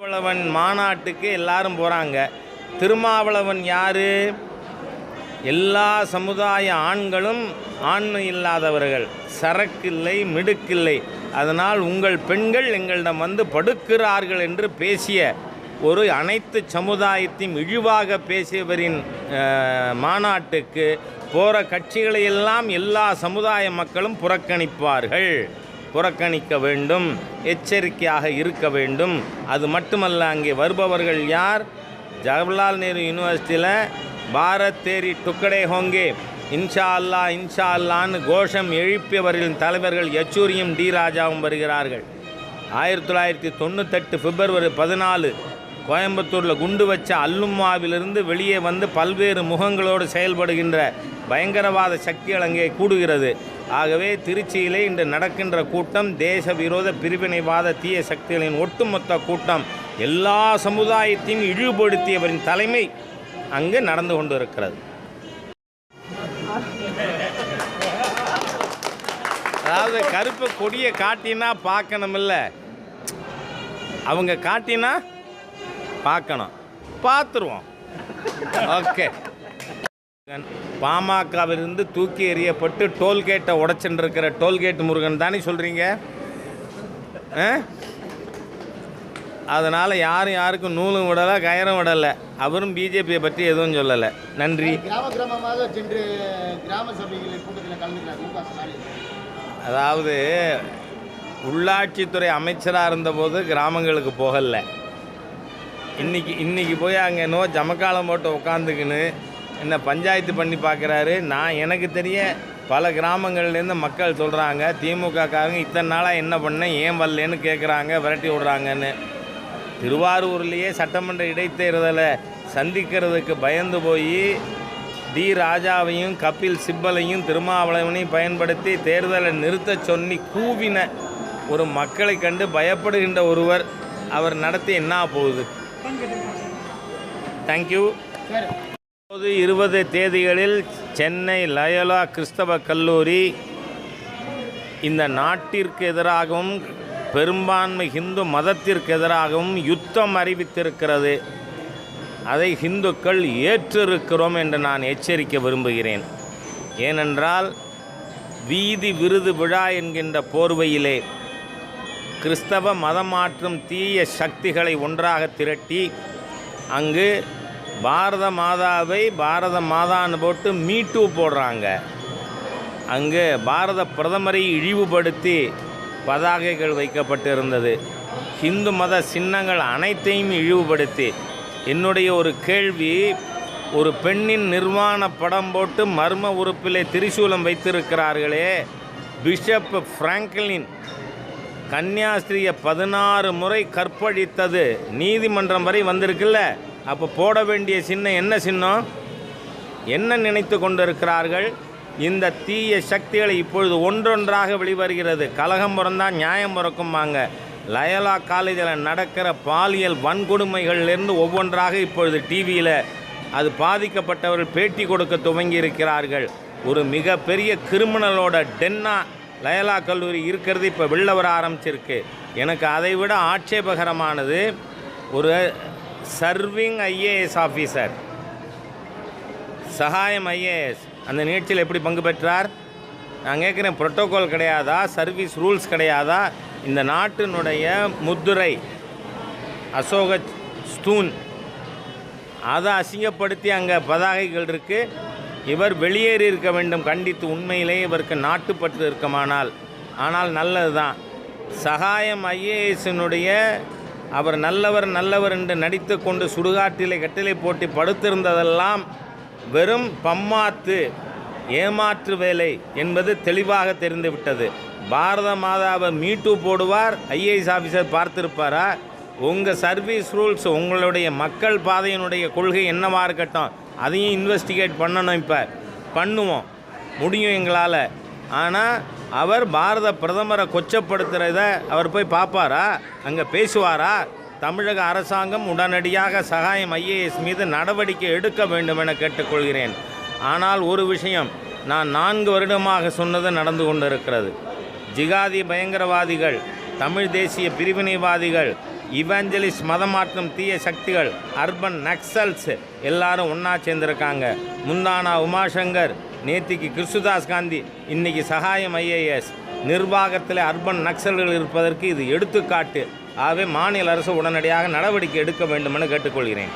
திருமாவளவன் மாநாட்டுக்கு எல்லாரும் போகிறாங்க திருமாவளவன் யார்? எல்லா சமுதாய ஆண்களும் ஆண்மை இல்லாதவர்கள். சரக்கில்லை மிடுக்கில்லை. அதனால் உங்கள் பெண்கள் எங்களிடம் வந்து படுக்கிறார்கள் என்று பேசிய ஒரு அனைத்து சமுதாயத்தையும் இழிவாக பேசியவரின் மாநாட்டுக்கு போகிற கட்சிகளையெல்லாம் எல்லா சமுதாய மக்களும் புறக்கணிப்பார்கள். புறக்கணிக்க வேண்டும் எச்சரிக்கையாக இருக்க வேண்டும். அது மட்டுமல்ல அங்கே வருபவர்கள் யார்? ஜவஹர்லால் நேரு யூனிவர்சிட்டியில் பாரத் தேரி டுக்கடே ஹோங்கே. இன்ஷா அல்லா இன்ஷா அல்லான்னு கோஷம் எழுப்பியவர்களின் தலைவர்கள் யச்சூரியும் டி ராஜாவும் வருகிறார்கள். ஆயிரத்தி தொள்ளாயிரத்தி தொண்ணூத்தெட்டு பிப்ரவரி பதினாலு கோயம்புத்தூரில் குண்டு வச்ச அல்லும்மாவிலிருந்து வெளியே வந்து பல்வேறு முகங்களோடு செயல்படுகின்ற பயங்கரவாத சக்திகள் அங்கே கூடுகிறது. ஆகவே திருச்சியிலே இன்று நடக்கின்ற கூட்டம் தேச விரோத பிரிவினைவாத தீய சக்திகளின் ஒட்டுமொத்த கூட்டம். எல்லா சமுதாயத்தையும் இழிவுபடுத்தியவரின் தலைமை அங்கு நடந்து கொண்டு இருக்கிறது அதாவது கருப்பு கொடியை காட்டினா பார்க்கணுமில்ல. அவங்க காட்டினா பார்க்கணும். பார்த்துருவோம். ஓகே. பாமகவிலிருந்து தூக்கி எறியப்பட்டு டோல்கேட்டை உடைச்சுட்டு இருக்கிற டோல்கேட் முருகன் தானே சொல்கிறீங்க அதனால் யாரும் யாருக்கும் நூலும் விடலை கயரும் விடலை. அவரும் பிஜேபியை பற்றி எதுவும் சொல்லலை. நன்றி. அதாவது உள்ளாட்சித்துறை அமைச்சராக இருந்தபோது கிராமங்களுக்கு போகல. இன்னைக்கு இன்னைக்கு போய் அங்கே என்னவோ ஜமக்காலம் போட்டு உட்காந்துக்கின்னு என்ன பஞ்சாயத்து பண்ணி பார்க்குறாரு? நான் எனக்கு தெரிய பல கிராமங்கள்லேருந்து மக்கள் சொல்கிறாங்க திமுகக்காரங்க இத்தனை நாளாக என்ன பண்ணேன் ஏன் வரலன்னு கேட்குறாங்க விரட்டி விடுறாங்கன்னு. திருவாரூர்லேயே சட்டமன்ற இடைத்தேர்தலை சந்திக்கிறதுக்கு பயந்து போய் டி ராஜாவையும் கபில் சிப்பலையும் திருமாவளவனையும் பயன்படுத்தி தேர்தலை நிறுத்தச் சொல்லி கூவின ஒரு மக்களை கண்டு பயப்படுகின்ற ஒருவர் அவர் நடத்தி என்ன போகுது? தேங்க்யூ இப்போது இருபது தேதிகளில் சென்னை லயோலா கிறிஸ்தவ கல்லூரி இந்த நாட்டிற்கு எதிராகவும் பெரும்பான்மை ஹிந்து மதத்திற்கு எதிராகவும் யுத்தம் அறிவித்திருக்கிறது. அதை ஹிந்துக்கள் ஏற்றிருக்கிறோம் என்று நான் எச்சரிக்க விரும்புகிறேன். ஏனென்றால் வீதி விருது விழா என்கின்ற போர்வையிலே கிறிஸ்தவ மதம் மாற்றும் தீய சக்திகளை ஒன்றாக திரட்டி அங்கு பாரத மாதாவை பாரத மாதான்னு போட்டு மீட்டு போடுறாங்க. அங்கு பாரத பிரதமரை இழிவுபடுத்தி பதாகைகள் வைக்கப்பட்டிருந்தது. இந்து மத சின்னங்கள் அனைத்தையும் இழிவுபடுத்தி. என்னுடைய ஒரு கேள்வி ஒரு பெண்ணின் நிர்வாண படம் போட்டு மர்ம உறுப்பிலே திரிசூலம் வைத்திருக்கிறார்களே. பிஷப் ஃப்ராங்க்லின் கன்னியாஸ்திரியை பதினாறு முறை கற்பழித்தது நீதிமன்றம் வரை வந்திருக்குல்ல. அப்போ போட வேண்டிய சின்னம் என்ன சின்னம்? என்ன நினைத்து கொண்டிருக்கிறார்கள்? இந்த தீய சக்திகளை இப்பொழுது ஒன்றொன்றாக வெளிவருகிறது. கலகம் பிறந்தால் நியாயம் பிறக்கும்பாங்க லயலா காலேஜில் நடக்கிற பாலியல் வன்கொடுமைகள்லேருந்து ஒவ்வொன்றாக இப்பொழுது டிவியில் அது பாதிக்கப்பட்டவர்கள் பேட்டி கொடுக்க துவங்கி இருக்கிறார்கள் ஒரு மிகப்பெரிய கிரிமினலோட டென்னா லயலா கல்லூரி இருக்கிறது இப்போ வெளில வர ஆரம்பிச்சிருக்கு. எனக்கு அதை விட ஆட்சேபகரமானது ஒரு serving IAS officer Sagayam IAS அந்த நிகழ்ச்சியில் எப்படி பங்கு பெற்றார்? நான் கேட்குறேன் ப்ரோட்டோக்கால் கிடையாதா? சர்வீஸ் ரூல்ஸ் கிடையாதா? இந்த நாட்டினுடைய முத்துரை அசோக ஸ்தூன் அதை அசிங்கப்படுத்தி அங்கே பதாகைகள் இருக்குது இவர் வெளியேறி இருக்க வேண்டும். கண்டித்து உண்மையிலே இவருக்கு நாட்டுப்பற்று இருக்குமானால் ஆனால் நல்லது தான் சகாயம் ஐஏஎஸினுடைய அவர் நல்லவர் நல்லவர் என்று நடித்து கொண்டு சுடுகாட்டிலே கட்டிலை போட்டு படுத்திருந்ததெல்லாம் வெறும் பம்மாத்து ஏமாற்று வேலை என்பது தெளிவாக தெரிந்துவிட்டது. பாரத மாதாவை மீட்டு போடுவார் ஐஏஎஸ் ஆஃபீஸர் பார்த்திருப்பாரா? உங்கள் சர்வீஸ் ரூல்ஸ் உங்களுடைய மக்கள் பாதையினுடைய கொள்கை என்னவாக இருக்கட்டும் அதையும் இன்வெஸ்டிகேட் பண்ணணும் இப்போ. பண்ணுவோம். முடியும் எங்களால். ஆனால் அவர் பாரத பிரதமரை கொச்சப்படுத்துகிறத அவர் போய் பார்ப்பாரா? அங்கே பேசுவாரா? தமிழக அரசாங்கம் உடனடியாக சகாயம் ஐஏஎஸ் மீது நடவடிக்கை எடுக்க வேண்டும் என கேட்டுக்கொள்கிறேன். ஆனால் ஒரு விஷயம் நான் நான்கு வருடமாக சொன்னது நடந்து கொண்டிருக்கிறது. ஜிகாதி பயங்கரவாதிகள் தமிழ் தேசிய பிரிவினைவாதிகள் இவாஞ்சலிஸ்ட் மதமாற்றம் தீய சக்திகள் அர்பன் நக்சல்ஸ் எல்லாரும் ஒன்றா சேர்ந்திருக்காங்க. முந்தானா உமாசங்கர் நேத்திக்கு கிருஷ்ணதாஸ் காந்தி இன்னைக்கு சகாயம் ஐஏஎஸ் நிர்வாகத்தில் அர்பன் நக்சல்கள் இருப்பதற்கு இது எடுத்துக்காட்டு. ஆகவே மாநில அரசு உடனடியாக நடவடிக்கை எடுக்க வேண்டுமென கேட்டுக்கொள்கிறேன்.